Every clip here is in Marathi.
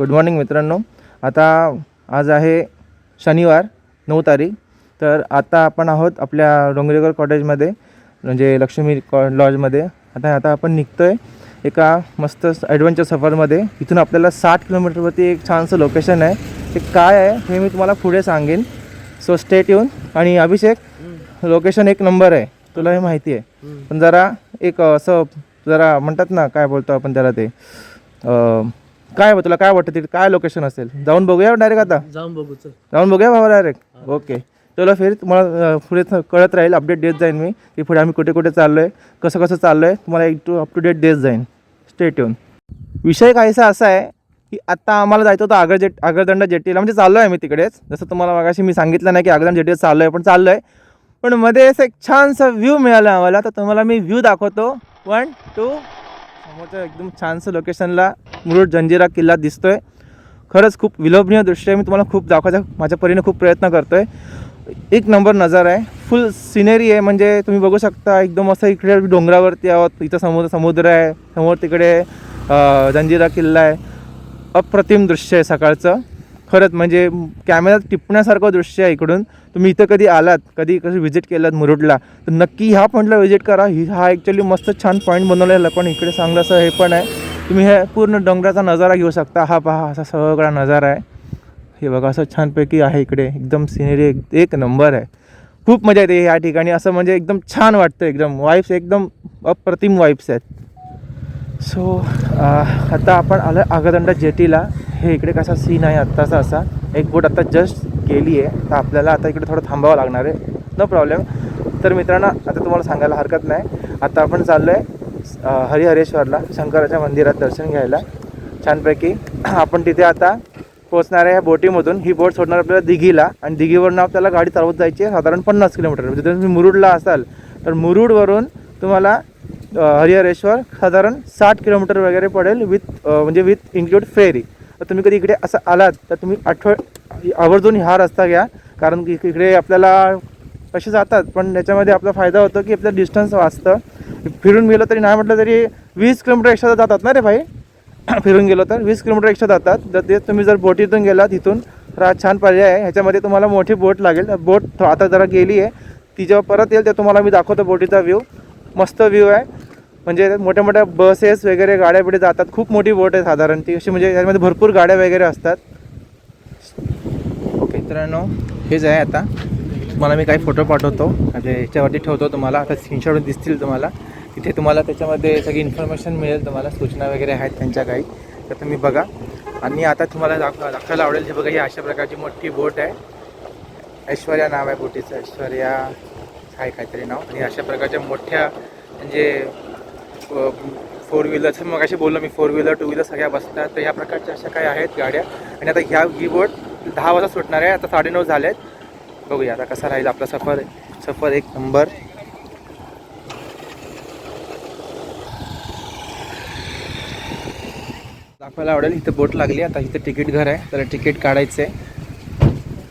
गुड मॉर्निंग मित्रांनो. आता आज आहे शनिवार नऊ तारीख. तर आता आपण आहोत आपल्या डोंगरेकर कॉटेजमध्ये म्हणजे लक्ष्मी कॉ लॉजमध्ये. आता आता आपण निघतो आहे एका मस्त ॲडव्हेंचर सफरमध्ये इथून आपल्याला साठ किलोमीटरवरती एक छानसं लोकेशन आहे. ते काय आहे हे मी तुम्हाला पुढे सांगेन. सो स्टेट येऊन आणि अभिषेक लोकेशन एक नंबर आहे. तुला हे माहिती आहे. पण जरा एक असं जरा म्हणतात ना काय बोलतो आपण त्याला ते? काय तुला काय वाटतं तिथे? काय लोकेशन असेल? जाऊन बघूया डायरेक्ट आता. जाऊन बघू चल. जाऊन बघूया बाबा डायरेक्ट ओके चलो फिर तुम्हाला पुढे कळत राहील अपडेट देत जाईन मी. की पुढे आम्ही कुठे कुठे चाललो आहे कसं कसं चाललो आहे तुम्हाला एक टू अप टू डेट देत जाईन. स्टेट येऊन विषय काहीसा असा आहे की आत्ता आम्हाला जायचं होतं आगर जेट आगरदंडा जेटीला. म्हणजे चाललो आहे मी तिकडेच. जसं तुम्हाला मागाशी मी सांगितलं नाही की आगरदंड जेटीला चाललो आहे पण चाललो आहे पण मध्ये असं एक छानसा व्ह्यू मिळाला आम्हाला. तर तुम्हाला मी व्ह्यू दाखवतो. वन टू समोरच्या एकदम छानसं लोकेशनला मुरुड जंजिरा किल्ला दिसतोय. खरंच खूप विलोभनीय दृश्य आहे. मी तुम्हाला खूप दाखवायचा माझ्या परीने खूप प्रयत्न करतो आहे एक नंबर नजारा आहे. फुल सिनेरी आहे. म्हणजे तुम्ही बघू शकता एकदम असं इकडे डोंगरावरती आहोत. इथं समुद्र समुद्र आहे. समोर तिकडे जंजिरा किल्ला आहे. अप्रतिम दृश्य आहे सकाळचं. खरंच म्हणजे कॅमेऱ्यात टिपण्यासारखं दृश्य आहे इकडून. तुम्ही इथं कधी आलात कधी कधी व्हिजिट केलात मुरुडला तर नक्की ह्या पॉईंटला व्हिजिट करा. ही हा ॲक्च्युली मस्त छान पॉईंट बनवलेला पण इकडे चांगलं असं हे पण आहे. तुम्ही हे पूर्ण डोंगराचा नजारा घेऊ शकता. हा पहा असा सगळा नजारा आहे. हे बघा असं छानपैकी आहे इकडे. एकदम सिनेरी एक एक नंबर आहे. खूप मजा येते ह्या ठिकाणी. असं म्हणजे एकदम छान वाटतं एकदम. वाईफ्स एकदम अप्रतिम वाईब्स आहेत. सो आता आपण आलं आगदंडा जेटीला. हे इकडे कसा सीन आहे आत्ताचा असा? एक बोट आता जस्ट गेली आहे. तर आपल्याला आता इकडे थोडं थांबावं लागणार आहे. नो प्रॉब्लेम तर मित्रांनो आता तुम्हाला सांगायला हरकत नाही. आता आपण चाललो आहे हरिहरेश्वरला शंकराच्या मंदिरात दर्शन घ्यायला. छानपैकी आपण तिथे आता पोहोचणार आहे या बोटीमधून. ही बोट सोडणार आपल्याला दिघीला. आणि दिघीवरून आपल्याला गाडी चालवत जायची आहे साधारण पन्नास किलोमीटर. म्हणजे तुम्ही मुरुडला असाल तर मुरुडवरून तुम्हाला हरिहरेश्वर साधारण साठ किलोमीटर वगैरे पडेल विथ म्हणजे विथ इन्क्लूड फेरी तर तुम्ही कधी इकडे असं आलात तर तुम्ही आठवड आवर्जून हा रस्ता घ्या. कारण की इकडे आपल्याला कसे जातात पण याच्यामध्ये आपला फायदा होतो की आपलं डिस्टन्स वाचतं. फिरून गेलो तरी नाही म्हटलं तरी वीस किलोमीटर एक्स्ट्रा जातात ना रे भाई? फिरून गेलो तर वीस किलोमीटर एक्स्ट्रा जातात. तर ते तुम्ही जर बोटीतून गेलात तिथून तर हा छान पर्याय आहे. ह्याच्यामध्ये तुम्हाला मोठी बोट लागेल. बोट आता जरा गेली आहे. ती जेव्हा परत येईल तेव्हा तुम्हाला मी दाखवतो बोटीचा व्ह्यू मस्त व्ह्यू आहे. म्हणजे मोठ्या मोठ्या बसेस वगैरे गाड्या बिड्या जातात. खूप मोठी बोट आहे साधारण ती. अशी म्हणजे त्यामध्ये भरपूर गाड्या वगैरे असतात. ओके मित्रांनो हेच आहे आता. तुम्हाला मी काही फोटो पाठवतो. म्हणजे याच्यावरती ठेवतो तुम्हाला. आता स्क्रीनशॉट दिसतील तुम्हाला. तिथे तुम्हाला त्याच्यामध्ये सगळी इन्फॉर्मेशन मिळेल तुम्हाला. सूचना वगैरे आहेत त्यांच्या काही. तर तुम्ही बघा. आणि आता तुम्हाला दाख दाखवायला आवडेल. हे बघा ही अशा प्रकारची मोठी बोट आहे. ऐश्वर्या नाव आहे बोटीचं. ऐश्वर्या आहे काहीतरी नाव. आणि अशा प्रकारच्या मोठ्या म्हणजे फोर व्हीलर मग अशी बोललो मी फोर व्हीलर टू व्हीलर सगळ्या बसतात. तर ह्या प्रकारच्या अशा काय आहेत गाड्या. आणि आता ह्या ही बोट दहा वाजता सुटणार आहे. आता साडेनऊ झाले आहेत बघूया आता कसा राहील आपला सफर. सफर एक नंबर. दाखवायला आवडेल इथं बोट लागली आता इथं तिकीट घर आहे. त्याला तिकीट काढायचं आहे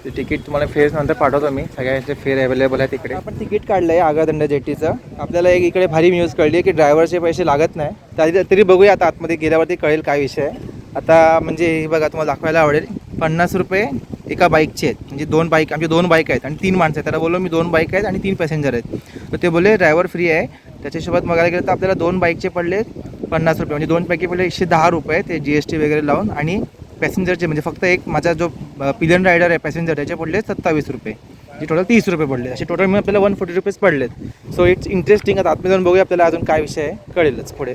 ते तिकीट तुम्हाला फेअर नंतर पाठवतो मी. सगळ्यांचे फेअर अवेलेबल आहे तिकडे आपण तिकीट काढलं आहे आगादंड जेटीचं. आपल्याला एक इकडे भारी न्यूज कळली की ड्रायव्हरचे पैसे लागत नाही. तरी तरी बघूया आता आतमध्ये गेल्यावरती कळेल काय विषय आहे. आता म्हणजे हे बघा तुम्हाला दाखवायला आवडेल. पन्नास रुपये एका बाईकचे आहेत. म्हणजे दोन बाईक आमचे दोन बाईक आहेत आणि तीन माणसं आहेत. त्याला बोललो मी दोन बाईक आहेत आणि तीन पॅसेंजर आहेत. तर ते बोलले ड्रायव्हर फ्री आहे. त्याच्यासोबत बघायला गेलं तर आपल्याला दोन बाईकचे पडले पन्नास रुपये. म्हणजे दोन पैकी पडले एकशे दहा रुपये ते जी एस टी वगैरे लावून आणि पॅसेंजरचे म्हणजे फक्त एक माझा जो पिलियन रायडर आहे पॅसेंजर त्याचे पडले सत्तावीस रुपये. जे टोटल तीस रुपये पडले. असे टोटल मिळून आपल्याला वन फोर्टी रुपीज पडलेत. सो इट्स इंटरेस्टिंग आता आतमध्ये जाऊन बघूया आपल्याला अजून काय विषय आहे. कळेलच पुढे.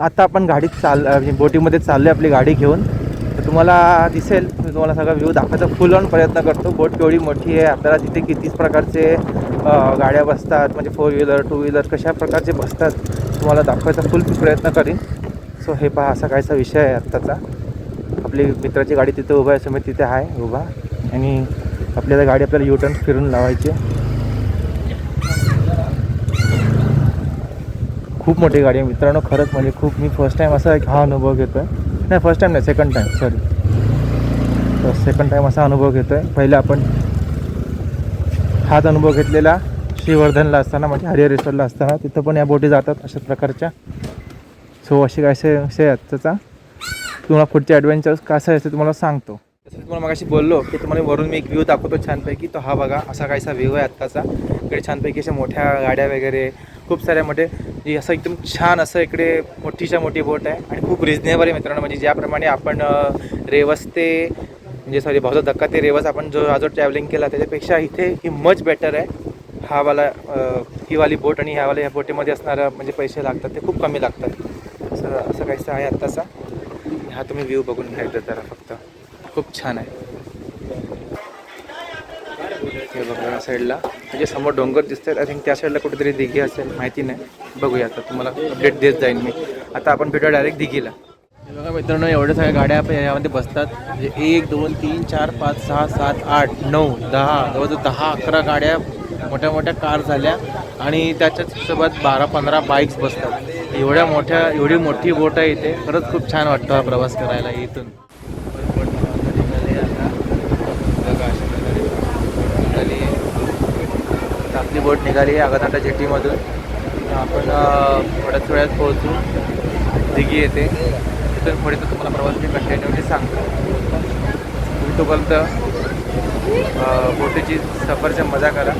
आता आपण गाडीत चाल म्हणजे बोटीमध्ये चाललो आहे आपली गाडी घेऊन. तर तुम्हाला दिसेल मी तुम्हाला सगळा व्ह्यू दाखवायचा फुल ऑन प्रयत्न करतो. बोट केवढी मोठी आहे आपल्याला तिथे कितीच प्रकारचे गाड्या बसतात म्हणजे फोर व्हीलर टू व्हीलर कशा प्रकारचे बसतात तुम्हाला दाखवायचा फुल प्रयत्न करीन. सो हे पहा असा कायचा विषय आहे आत्ताचा. आपली मित्राची गाडी तिथे उभा आहे समज तिथे आहे उभा. आणि आपल्याला गाडी आपल्याला युटर्न फिरून लावायची खूप मोठी गाडी आहे. मित्रांनो खरंच म्हणजे खूप मी फर्स्ट टाईम असा एक हा अनुभव घेतो आहे नाही फर्स्ट टाईम नाही सेकंड टाईम सॉरी तर सेकंड टाईम असा अनुभव घेतो आहे पहिला आपण हाच अनुभव घेतलेला श्रीवर्धनला असताना म्हणजे हरिहरेश्वरला असताना. तिथं पण या बोटी जातात अशा प्रकारच्या. सो अशी काय से आजचा? तुम्हाला पुढचे ॲडव्हेंचर्स कसं आहे ते तुम्हाला सांगतो. तसं तुम्हाला मगाशी बोललो की तुम्हाला वरून मी एक व्ह्यू दाखवतो छानपैकी. तो हा बघा असा काहीसा व्ह्यू आहे आत्ताचा. इकडे छानपैकी अशा मोठ्या गाड्या वगैरे खूप साऱ्या मोठे जे असं एकदम छान असं इकडे मोठीच्या मोठी बोट आहे. आणि खूप रिजनेबल आहे मित्रांनो. म्हणजे ज्याप्रमाणे आपण रेवस ते म्हणजे सॉरी भाऊचा धक्का ते रेवस आपण जो हा जो ट्रॅव्हलिंग केला त्याच्यापेक्षा इथे ही मच बेटर आहे. हा वाला ही वाली बोट आणि ह्यावाल्या ह्या बोटीमध्ये असणारं म्हणजे पैसे लागतात ते खूप कमी लागतात. असं असं काहीसं आहे आत्ताचा. हा तुम्ही व्ह्यू बघून घ्यायचा जरा फक्त. खूप छान आहे. हे बघा या साईडला म्हणजे समोर डोंगर दिसतात. आय थिंक त्या साईडला कुठेतरी दिघी असेल. माहिती नाही. बघूया आता. तुम्हाला अपडेट देत जाईन मी. आता आपण भेटूया डायरेक्ट दिघीला. हे बघा मित्रांनो एवढ्या सगळ्या गाड्या यामध्ये बसतात. म्हणजे एक दोन तीन चार पाच सहा सात आठ नऊ दहा जवळजवळ दहा अकरा गाड्या मोठ्या मोठ्या कार झाल्या. आणि त्याच्याच सोबत बारा पंधरा बाईक्स बसतात. एवढ्या मोठ्या एवढी मोठी बोट आहे इथे. खरंच खूप छान वाटतं हा प्रवास करायला इथून. निघाली आपली बोट निघाली आहे आगातांडा जेटीमधून. आपण थोड्याच वेळात पोहोचू. दिघी येते. तिथून पुढे तर तुम्हाला प्रवास मी कंटिन्यूली सांगतो. तुम्ही तोपर्यंत बोटीची सफरच्या मजा करा.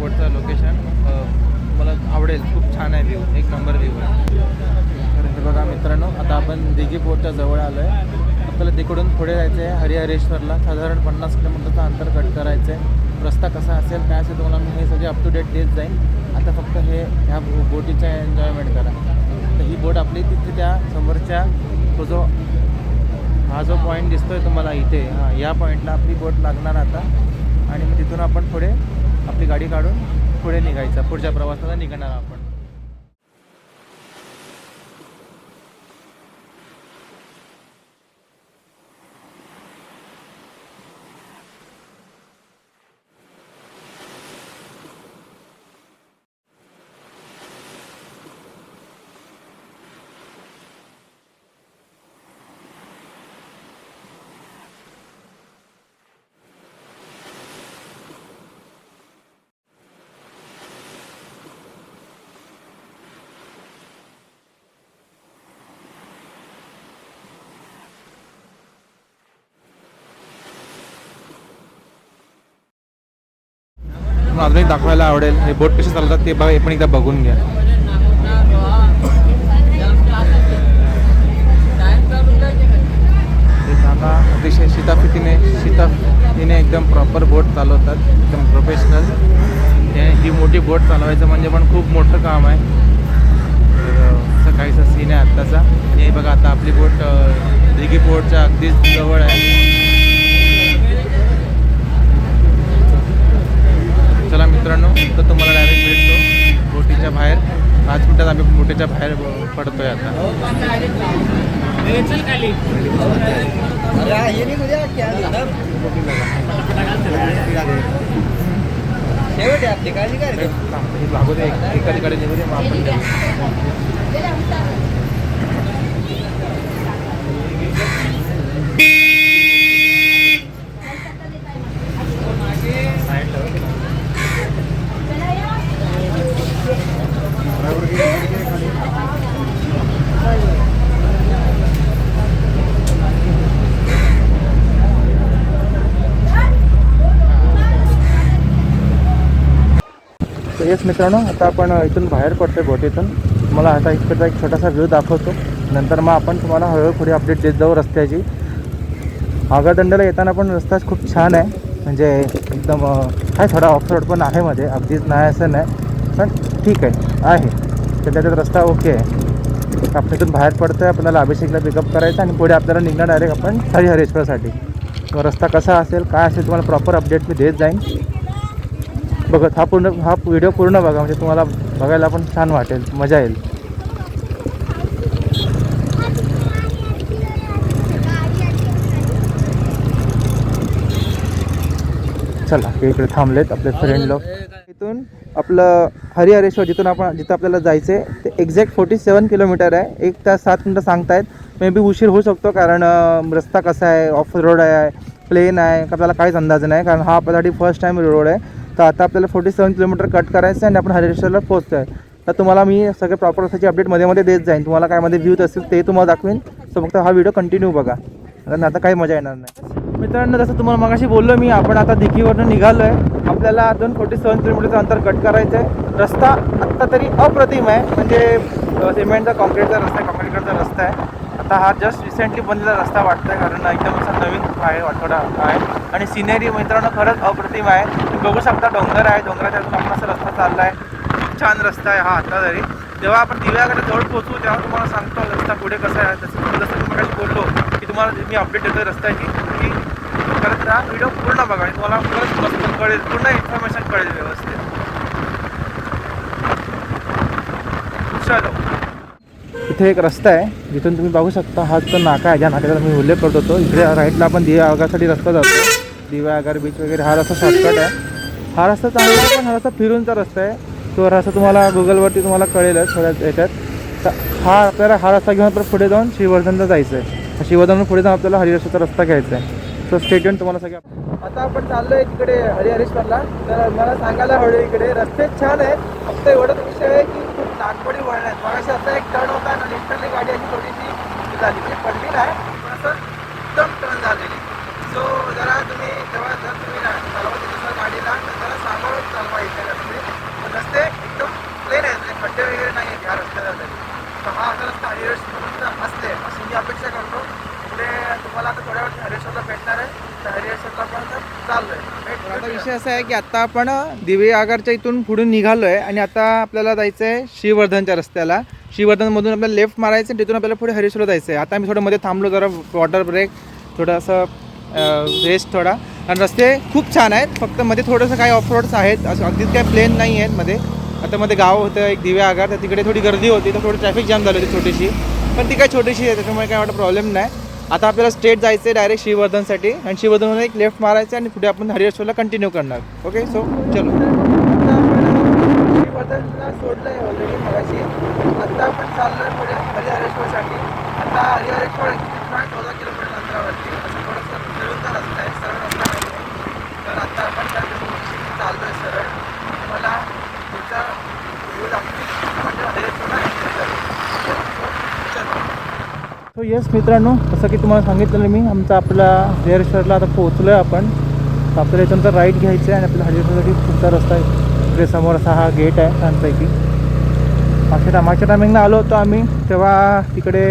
दाखवतो लोकेशन मला आवडेल खूप छान आहे व्ह्यू एक नंबर व्ह्यू आहे. तर हे बघा मित्रांनो आता आपण दिघी बोटच्या जवळ आलो आहे आपल्याला तिकडून पुढे जायचं आहे हरिहरेश्वरला. साधारण पन्नास किलोमीटरचं अंतर कट करायचं आहे रस्ता कसा असेल काय असेल तुम्हाला मी हे सगळे अप टू डेट देत जाईन. आता फक्त हे ह्या बोटीचं एन्जॉयमेंट करा. तर ही बोट आपली तिथे त्या समोरच्या तो जो हा जो पॉईंट दिसतोय तुम्हाला इथे हां या पॉईंटला आपली बोट लागणार आता. आणि मग तिथून आपण पुढे आपली गाडी काढून पुढे निघायचं. पुढच्या प्रवासाला निघणार आपण. मला अजूनही दाखवायला आवडेल. हे बोट कसे चालतात ते बघा पण एकदा बघून घ्या. काका अतिशय शिताफितीने शिताफितीने एकदम प्रॉपर बोट चालवतात एकदम प्रोफेशनल ही मोठी बोट चालवायचं म्हणजे पण खूप मोठं काम आहे. असं काहीसा सीन आहे आत्ताचा. आणि हे बघा आता आपली बोट अ, दिघी पोर्टच्या अगदीच जवळ आहे. चला मित्रांनो तर तुम्हाला डायरेक्ट भेटतो बोटीच्या बाहेर. पाच मिनिटात आम्ही बोटीच्या बाहेर पडतोय आता. लागू दे एक- ठिकाणी आपण जाऊ. तर येस मित्रांनो आता आपण इथून बाहेर पडतोय बोटीतून. तुम्हाला आता इकडचा एक छोटासा व्ह्यू दाखवतो. नंतर मग आपण तुम्हाला हळूहळू पुढे अपडेट देत जाऊ रस्त्याची. आगादंड्याला येताना पण रस्ता खूप छान आहे. म्हणजे एकदम आहे थोडा ऑफ रोड पण आहे मध्ये. अगदीच नाही असं नाही. पण ठीक आहे आहे. तर त्याच्यात रस्ता ओके आहे. आपल्या आपण इथून बाहेर पडतोय. आपल्याला अभिषेकला पिकअप करायचं आणि पुढे आपल्याला निघणार डायरेक्ट आपण हरिहरेश्वरसाठी. रस्ता कसा असेल काय असेल तुम्हाला प्रॉपर अपडेट मी देत जाईन. बघत हा पूर्ण हा व्हिडिओ पूर्ण बघा म्हणजे तुम्हाला बघायला पण छान वाटेल मजा येईल. चला इकडे थांबलेत आपले फ्रेंड लोक. इथून आपलं हरिहरेश्वर जिथून आपण जिथं आपल्याला जायचं आहे ते एक्झॅक्ट फोर्टी सेवन किलोमीटर आहे. एक तास सात मिनटं सांगतायत. मे बी उशीर होऊ शकतो कारण रस्ता कसा आहे ऑफ रोड आहे प्लेन आहे का आपल्याला काहीच अंदाज नाही कारण हा आपल्यासाठी फर्स्ट टाईम रोड आहे. तर आता आपल्याला फोर्टी सेवन किलोमीटर कट करायचं आहे आणि आपण हरिश्वरला पोहोचतो आहे तर तुम्हाला मी सगळे प्रॉपर असायची अपडेटमध्ये मध्ये देत जाईन. तुम्हाला काय मध्ये व्ह्यूज असतील ते तुम्हाला दाखवेन. सो फक्त हा व्हिडिओ कंटिन्यू बघा. कारण आता काही मजा येणार नाही. मित्रांनो जसं तुम्हाला मगाशी बोललो मी आपण आता दिघीवरनं निघालो आहे आपल्याला अजून फोर्टी सेवन किलोमीटरचं अंतर कट करायचं आहे रस्ता आत्ता तरी अप्रतिम आहे. म्हणजे सिमेंटचा कॉन्क्रीटचा रस्ता आहे कॉन्क्रीटचा रस्ता आहे. आता हा जस्ट रिसेंटली बनलेला रस्ता वाटतोय कारण एकदम असा नवीन आहे आठवडा आहे. आणि सिनेरी मित्रांनो खरंच अप्रतिम आहे. तुम्ही बघू शकता डोंगर आहे डोंगराच्या अजून आपण असा रस्ता चालला आहे खूप छान रस्ता आहे हा आता तरी. जेव्हा आपण दिव्याकडे जवळ पोहोचू तेव्हा तुम्हाला सांगतो रस्ता पुढे कसा आहे. तसं जसं मी मगाशी बोललो की तुम्हाला मी अपडेट देतो रस्त्याची की खरंच हा व्हिडिओ पूर्ण बघा आणि तुम्हाला खरंच मस्त कळेल पूर्ण इन्फॉर्मेशन कळेल व्यवस्थित चलो इथे एक रस्ता आहे जिथून तुम्ही बघू शकता हा जो नाका आहे ज्या नाक्याचा मी उल्लेख करत होतो इकडे राईटला आपण दिव्या आगारसाठी रस्ता जातो. दिव्या आगार बीच वगैरे हा रस्ता शॉर्टकट आहे. हा रस्ता चांगला आहे पण हा रस्ता फिरूनचा रस्ता आहे. तो रस्ता तुम्हाला गुगलवरती तुम्हाला कळेलच थोड्या याच्यात. तर हा आपल्याला हा रस्ता घेऊन आपल्याला पुढे जाऊन श्रीवर्धनला जायचं आहे श्रीवर्धन पुढे जाऊन आपल्याला हरिहरेश्वरचा रस्ता घ्यायचा आहे. तर स्टेटमेंट तुम्हाला सगळ्या आता आपण चाललोय तिकडे हरिहरेश्वरला. तर मला सांगायला हवं इकडे रस्ते छान आहेत. फक्त एवढंच विषय आहे की खूप नागपडी वळण आहेत मगाशी आता एक टर्न होता आणि लिफ्टरली गाडी अशी थोडीशी हे झाली म्हणजे पडली नाही पण असं एकदम टर्न झालेली सो जरा तुम्ही तेव्हा जर तुम्ही ना चालवत गाडीला तर जरा सांभाळून चालवा रस्ते. पण रस्ते एकदम प्लेन आहेत. म्हणजे खड्डे वगैरे नाही आहेत ह्या रस्त्याला तरी तर हा असा रस्ता हरिहरेश्वर असले अशी मी अपेक्षा करतो. पुढे तुम्हाला आता थोड्या वेळ हरिहरेश्वरला भेटणार आहे. आता विषय असा आहे की आता आपण दिवे आगारच्या इथून पुढून निघालो आहे आणि आता आपल्याला जायचं आहे श्रीवर्धनच्या रस्त्याला. श्रीवर्धनमधून आपल्याला लेफ्ट मारायचं तिथून आपल्याला पुढे हरिश्वर जायचं आहे आता मी थोडं मध्ये थांबलो जरा वॉटर ब्रेक थोडंसं रेस्ट थोडा. आणि रस्ते खूप छान आहेत फक्त मध्ये थोडंसं काही ऑफ रोड्स आहेत असं अगदीच काही प्लेन नाही आहेत मध्ये. आता मध्ये गाव होतं एक दिवे आगार तर तिकडे थोडी गर्दी होती तर थोडी ट्रॅफिक जाम झाली होती छोटीशी. पण ती काय छोटीशी आहे त्याच्यामुळे काय वाटत प्रॉब्लेम नाही. आता आपल्याला स्ट्रेट जायचं आहे डायरेक्ट श्रीवर्धनसाठी आणि श्रीवर्धनमध्ये एक लेफ्ट मारायचं आणि पुढे आपण हरिहरेश्वरला कंटिन्यू करणार. ओके सो चलो. श्रीवर्धनला सोडलं आहे ऑलरेडी मगाशी. आता आपण चाललो आहे पुढे हरिहरेश्वरसाठी. आता हरिहरेश्वर चौदा किलोमीटर अंतरावरती. असं थोडंसं फिरूनचा रस्ता आहे सरळ रस्ता नाही तर आता आपण त्या दिशेने चाललो आहे सरळ. मला तुमचा व्ह्यू दाखवतील म्हणजे हरिहरेश्वरला entry सो येस मित्रांनो जसं की तुम्हाला सांगितलेलं मी आमचा आपला हरिहरेश्वरला आता पोहोचलो आहे आपण. आपल्याला इथून तर राईट घ्यायचं आहे आणि आपल्या हरिहरेश्वरसाठी पुढचा रस्ता आहे. इकडे समोर असा हा गेट आहे छानपैकी मागच्या मागच्या टायमिंगला आलो होतो आम्ही तेव्हा तिकडे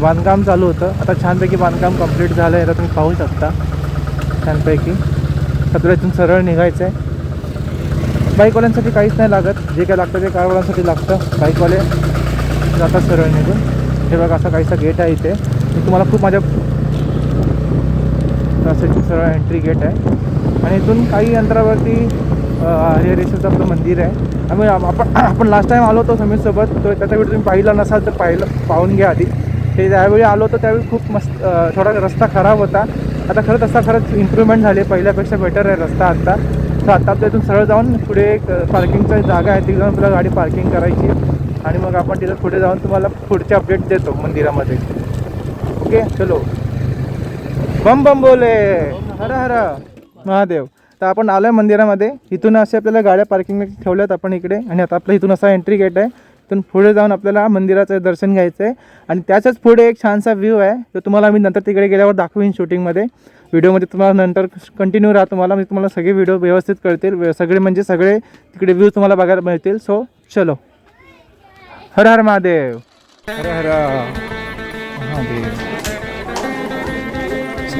बांधकाम चालू होतं. आता छानपैकी बांधकाम कंप्लीट झालं आहे तर तुम्ही पाहू शकता छानपैकी. आपल्याला इथून सरळ निघायचं आहे बाईकवाल्यांसाठी काहीच नाही लागत. जे काय लागतं ते कारवाल्यांसाठी लागतं बाईकवाले. जातात सरळ निघून. हे बघा असा काहीसा गेट आहे इथे. तुम्हाला खूप माझ्या इथून सरळ एंट्री गेट आहे. आणि इथून काही अंतरावरती हरिहरेश्वरचं आपलं मंदिर आहे. आम्ही आपण आपण लास्ट टाईम आलो होतो समीरसोबत तो त्याचा वेळी तुम्ही पाहिला नसाल तर पाहिलं पाहून घ्या आधी. ते त्यावेळी आलो होतो त्यावेळी खूप मस्त थोडा रस्ता खराब होता. आता खरंच असा खरंच इम्प्रूव्हमेंट झाली पहिल्यापेक्षा बेटर आहे रस्ता आत्ता. तर आत्ता आपल्या इथून सरळ जाऊन पुढे एक पार्किंगचा जागा आहे तिथे जाऊन आपल्याला गाडी पार्किंग करायची आणि मग आपण तिथं पुढे जाऊन तुम्हाला पुढचे अपडेट देतो मंदिरामध्ये. ओके चलो. बम बम बोले. हर हर. महादेव. तर आपण आलो आहे मंदिरामध्ये. इथून असे आपल्याला गाड्या पार्किंग ठेवल्यात आपण इकडे. आणि आता आपलं इथून असा एंट्री गेट आहे. इथून पुढे जाऊन आपल्याला मंदिराचं दर्शन घ्यायचं आहे. आणि त्याच्याच पुढे एक छानसा व्ह्यू आहे. तो तुम्हाला मी नंतर तिकडे गेल्यावर दाखवीन शूटिंगमध्ये व्हिडिओमध्ये तुम्हाला नंतर कंटिन्यू राहा तुम्हाला. मी तुम्हाला सगळे व्हिडिओ व्यवस्थित कळतील. सगळे म्हणजे सगळे तिकडे व्ह्यू तुम्हाला बघायला मिळतील. सो चलो. हर हर महादेव. हर हर महादेव.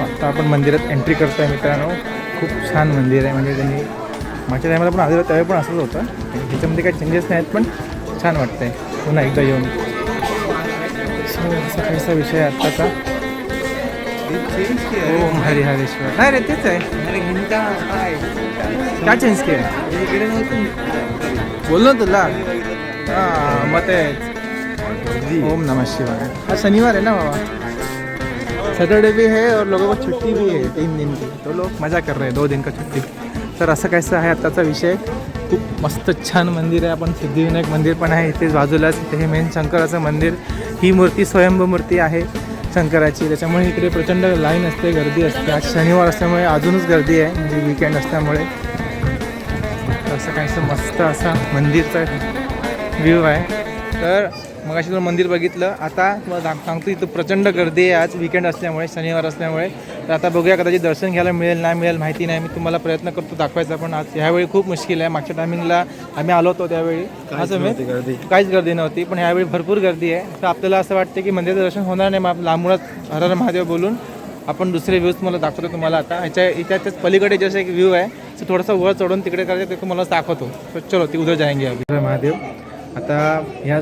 आता आपण मंदिरात एंट्री करतोय मित्रांनो. खूप छान मंदिर आहे. म्हणजे त्यांनी मागच्या टायमाला पण आलेलो त्यावेळी पण असंच होतं. ह्याच्यामध्ये काही चेंजेस नाहीत पण छान वाटतंय. पुन्हा एकदा येऊन. काहीसा विषय आहे आत्ताचा. ओम हरी हरेश्वर नाही रे तेच आहे. काय? चेंज केलं बोललो तुला. हां मग तेच. ओम नमः शिवाय. आज शनिवार है ना बाबा? सैटरडे भी है और लोगों को छुट्टी भी है तीन दिन की। तो लोग मज़ा कर रहे हैं दो दिन का छुट्टी। तर असं कसं आहे आत्ताचा विषय? खूप मस्त छान मंदिर आहे. आपण सिद्धिविनायक मंदिर पण आहे. इथेच बाजूलाच इथे हे मेन शंकराचं मंदिर. ही मूर्ती स्वयंभू मूर्ती आहे शंकराची. त्याच्यामुळे इकडे प्रचंड लाईन असते गर्दी असते. आज शनिवार असल्यामुळे अजूनच गर्दी आहे. म्हणजे विकेंड असल्यामुळे. असं काहीसं मस्त असा मंदिरचा व्ह्यू आहे. तर मग अशी तुम्ही मंदिर बघितलं आता तुम्हाला दाख- सांगतो इथं प्रचंड गर्दी आहे. आज विकेंड असल्यामुळे शनिवार असल्यामुळे. तर आता बघूया कदाचित दर्शन घ्यायला मिळेल नाही मिळेल माहिती नाही. मी तुम्हाला प्रयत्न करतो दाखवायचा पण आज ह्यावेळी खूप मुश्किल आहे. मागच्या टायमिंगला आम्ही आलो होतो त्यावेळी. असं मी काहीच गर्दी नव्हती पण ह्यावेळी भरपूर गर्दी आहे. तर आपल्याला असं वाटतं की मंदिराचं दर्शन होणार नाही मग लांबूनच हर हर महादेव बोलून आपण दुसरे व्ह्यूज तुम्हाला दाखवतो तुम्हाला आता. ह्याच्या इथे पलीकडे जसं एक व्ह्यू आहे तो थोडासा वर चढून तिकडे करायचं ते तुम्हाला दाखवतो. चलो ती उद्या हर महादेव आता ह्या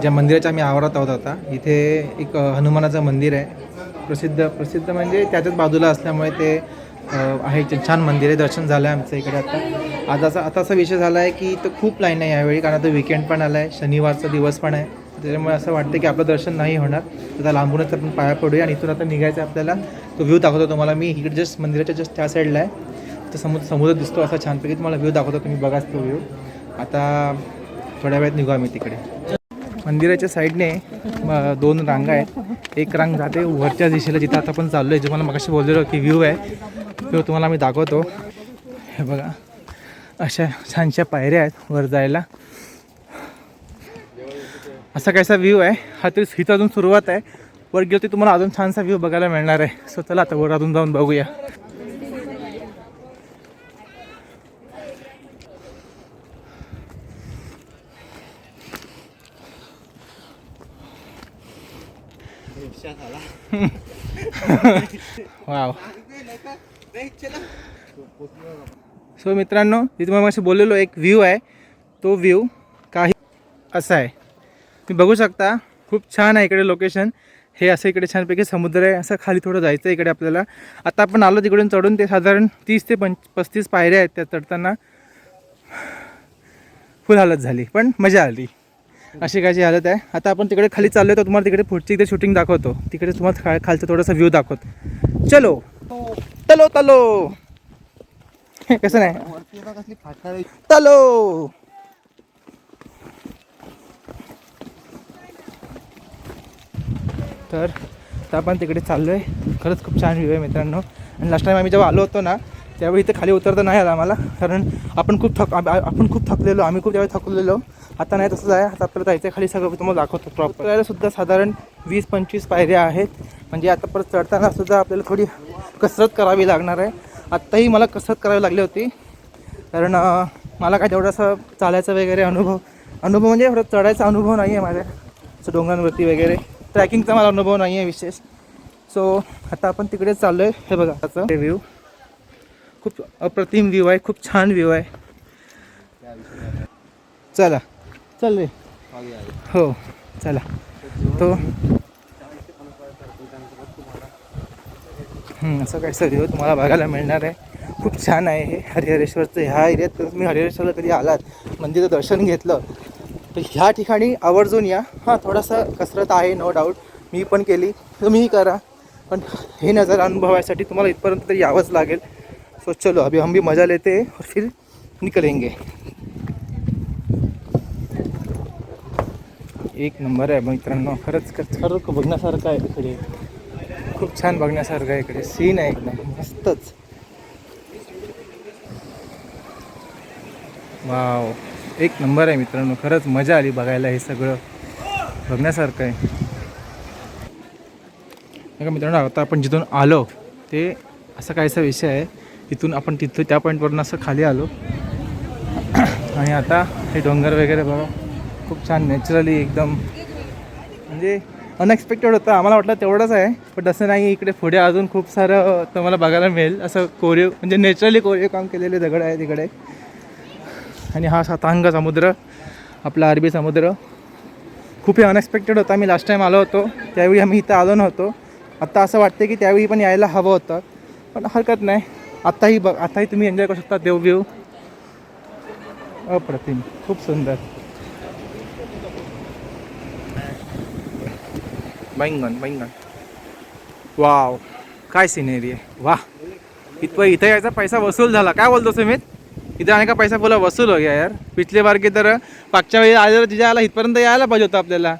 ज्या मंदिराच्या आम्ही आवारात आहोत आता इथे एक हनुमानाचं मंदिर आहे. प्रसिद्ध प्रसिद्ध म्हणजे त्याच्याच बाजूला असल्यामुळे ते आहे. छान मंदिर आहे. दर्शन झालं आहे आमचं इकडे आता. आज असा आता असा विषय झाला आहे की इथं खूप लाईन आहे यावेळी कारण आता विकेंड पण आला आहे शनिवारचा दिवस पण आहे. त्याच्यामुळे असं वाटतं की आपलं दर्शन नाही होणार. आता लांबूनच आपण पाया पडूया आणि इथून आता निघायचं आहे आपल्याला. तो व्ह्यू दाखवतो तुम्हाला मी. इकडे जस्ट मंदिराच्या जस्ट त्या साईडला आहे. तर समुद्र समुद्र दिसतो असा छानपैकी. तुम्हाला व्ह्यू दाखवतो. तुम्ही बघाच तो व्ह्यू आता थोड्या वेळात निघू आम्ही तिकडे. मंदिराच्या साईडने म- दोन रांगा आहेत. एक रांग जाते वरच्या दिशेला जिथं आता आपण चाललो आहे जे मला मगाशी बोललेलो की व्ह्यू आहे तो तुम्हाला मी दाखवतो. हे बघा अशा छानशा पायऱ्या आहेत वर जायला. असा कायसा व्ह्यू आहे? हा तरी इथं अजून सुरुवात आहे. वर गेलो ते तुम्हाला अजून छानसा व्ह्यू बघायला मिळणार आहे. सो चला आता वर अजून जाऊन बघूया. वाव. सो मित्रांनो मी तुम्हाला असे बोललेलो एक व्ह्यू आहे. तो व्ह्यू काही असा आहे. तुम्ही बघू शकता खूप छान आहे इकडे लोकेशन हे असं इकडे छानपैकी समुद्र आहे. असं खाली थोडं जायचं आहे इकडे आपल्याला. आता आपण आलो तिकडून चढून. ते साधारण तीस ते पंच पस्तीस पायऱ्या आहेत त्या चढताना. फुल हालत झाली पण मजा आली. अशी कायची हालत आहे. आता आपण तिकडे खाली चाललो तर तुम्हाला तिकडे पुढची इकडे शूटिंग दाखवतो. तिकडे तुम्हाला खा खालचा थोडासा व्ह्यू दाखवतो. चलो. तलो तलो. कसं नाही? तलो. तर आपण तिकडे चाललो आहे खरंच खूप छान व्ह्यू आहे मित्रांनो. आणि लास्ट टाईम आम्ही जेव्हा आलो होतो ना त्यावेळी इथे खाली उतरता नाही आला आम्हाला. कारण आपण खूप थक आपण खूप थकलेलो आम्ही खूप त्यावेळी थकलेलो. आता नाही तसंच आहे. आता आपल्याला जायचं आहे खाली सगळं. तुम्हाला दाखवतो प्रॉपर करायला सुद्धा साधारण वीस पंचवीस पायऱ्या आहेत. म्हणजे आता परत चढताना सुद्धा आपल्याला थोडी कसरत करावी लागणार आहे. आत्ताही मला कसरत करावी लागली होती. कारण मला काय तेवढं असं चालायचा वगैरे अनुभव अनुभव म्हणजे एवढा चढायचा अनुभव नाही आहे माझ्या. असं डोंगरांवरती वगैरे. ट्रॅकिंगचा मला अनुभव नाही आहे विशेष. सो आता आपण तिकडेच चाललो आहे हे बघा त्याचं हे व्ह्यू खूप अप्रतिम व्ह्यू आहे. खूप छान व्ह्यू आहे. चला. चल रे. हो चला. तो? असं काय व्ह्यू हो, तुम्हाला बघायला मिळणार आहे. खूप छान आहे हे हरिहरेश्वरचं. ह्या एरियात तर तुम्ही हरिहरेश्वरला कधी आलात? मंदिराचं दर्शन घेतलं. तर ह्या ठिकाणी आवर्जून या. हां थोडासा कसरत आहे नो डाऊट मी पण केली. तुम्हीही करा. पण हे नजर अनुभवायसाठी तुम्हाला इथपर्यंत तरी यावंच लागेल. सो चलो अभी हम भी मजा लेते. और फिर निकलेंगे. एक नंबर आहे मित्रांनो खरंच खरं बघण्यासारखं आहे इकडे खूप छान बघण्यासारखं आहे इकडे. सीन आहे एकदम मस्तच. वाव एक नंबर आहे मित्रांनो खरंच मजा आली बघायला हे सगळं. बघण्यासारखं आहे. बघा मित्रांनो आता आपण जिथून आलो ते असा काहीसा विषय आहे. तिथून आपण तिथं त्या पॉईंटवरून असं खाली आलो. आणि आता हे डोंगर वगैरे बघा. खूप छान नॅचरली एकदम. म्हणजे अनएक्सपेक्टेड होतं. आम्हाला वाटलं तेवढंच आहे पण तसं नाही इकडे पुढे अजून खूप सारं तुम्हाला बघायला मिळेल. असं कोरीव म्हणजे नॅचरली कोरीव काम केलेले दगड आहे तिकडे. आणि हा सातांग समुद्र आपला अरबी समुद्र. खूप अनएक्सपेक्टेड होता. मी लास्ट टाईम आलो होतो. त्यावेळी आम्ही इथं आलो नव्हतो. आत्ता असं वाटतं की त्यावेळी पण यायला हवं होतं. पण हरकत नाही. आत्ताही बघ आत्ताही तुम्ही एन्जॉय करू शकता. देवव्यू. अप्रतिम. खूप सुंदर. बैंगन बैंगन वाव काय सिनेरी आहे वा इथं इथं यायचा पैसा वसूल झाला काय बोलतो सुमित इथं आने का पैसा पूरा वसूल हो गया यार पिछले बार की तर मागच्या वेळी आलेलं तिच्या आला इथपर्यंत यायला पाहिजे होतं आपल्याला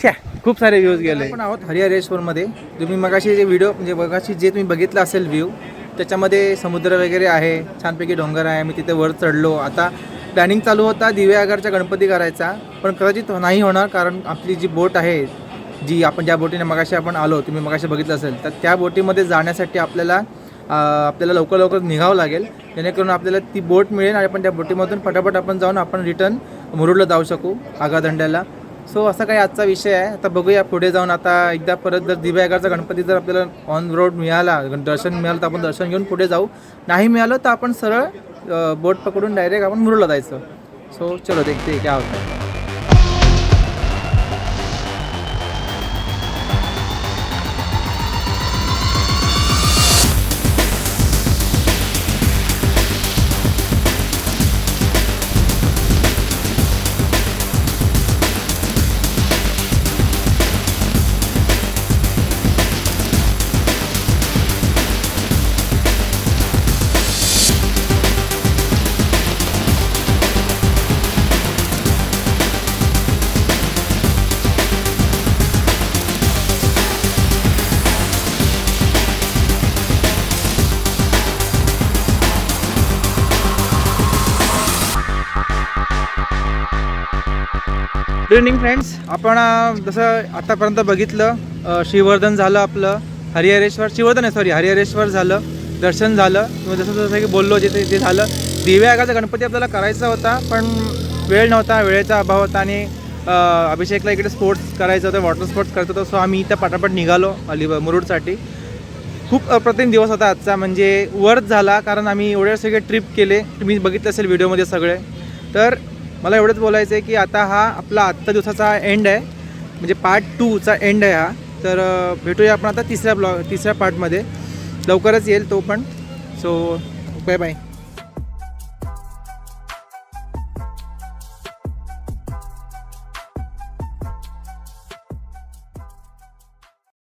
छ्या खूप सारे व्ह्यूज गेले. आपण आहोत हरिहरेश्वरमध्ये तुम्ही मगाशी जे व्हिडिओ म्हणजे मगाशी जे तुम्ही बघितलं असेल व्ह्यू त्याच्यामध्ये समुद्र वगैरे आहे छानपैकी डोंगर आहे मी तिथे वर चढलो. आता प्लॅनिंग चालू होता दिवे गणपती करायचा पण कदाचित नाही होणार कारण आपली जी बोट आहे जी आपण ज्या बोटीने मगाशी आपण आलो तुम्ही मगाशी बघितलं असेल तर त्या बोटीमध्ये जाण्यासाठी आपल्याला आपल्याला लवकर लवकर निघावं लागेल. जेणेकरून आपल्याला ती बोट मिळेल आणि आपण त्या बोटीमधून फटाफट आपण जाऊन आपण रिटर्न मुरुडला जाऊ शकू आगादंड्याला सो असा काही आजचा विषय आहे. आता बघूया पुढे जाऊन. आता एकदा परत जर दिव्यागारचा गणपती जर आपल्याला ऑन रोड मिळाला दर्शन मिळालं तर आपण दर्शन घेऊन पुढे जाऊ. नाही मिळालं तर आपण सरळ बोट पकडून डायरेक्ट आपण मुरुडला जायचं. सो चलो देखते क्या होतं गुड इव्हनिंग फ्रेंड्स आपण जसं आतापर्यंत बघितलं श्रीवर्धन झालं आपलं हरिहरेश्वर श्रीवर्धन आहे सॉरी हरिहरेश्वर झालं दर्शन झालं किंवा जसं जसं की बोललो जे ते झालं दिव्यागाचा गणपती आपल्याला करायचा होता पण वेळ नव्हता वेळेचा अभाव होता आणि अभिषेकला इकडे स्पोर्ट्स करायचं होतं वॉटर स्पोर्ट्स करायचं होतं सो आम्ही इथं पटापट निघालो अलिबाग मुरुडसाठी. खूप अप्रतिम दिवस होता आजचा म्हणजे वर्थ झाला कारण आम्ही एवढे सगळे ट्रिप केले. तुम्ही बघितलं असेल व्हिडिओमध्ये सगळे. तर मला एवढंच बोलायचं आहे की आता हा आपला आत्ता दिवसाचा एंड आहे. म्हणजे पार्ट टूचा एंड आहे हा. तर भेटूया आपण आता तिसऱ्या ब्लॉग तिसऱ्या पार्टमध्ये लवकरच येईल तो पण. So bye bye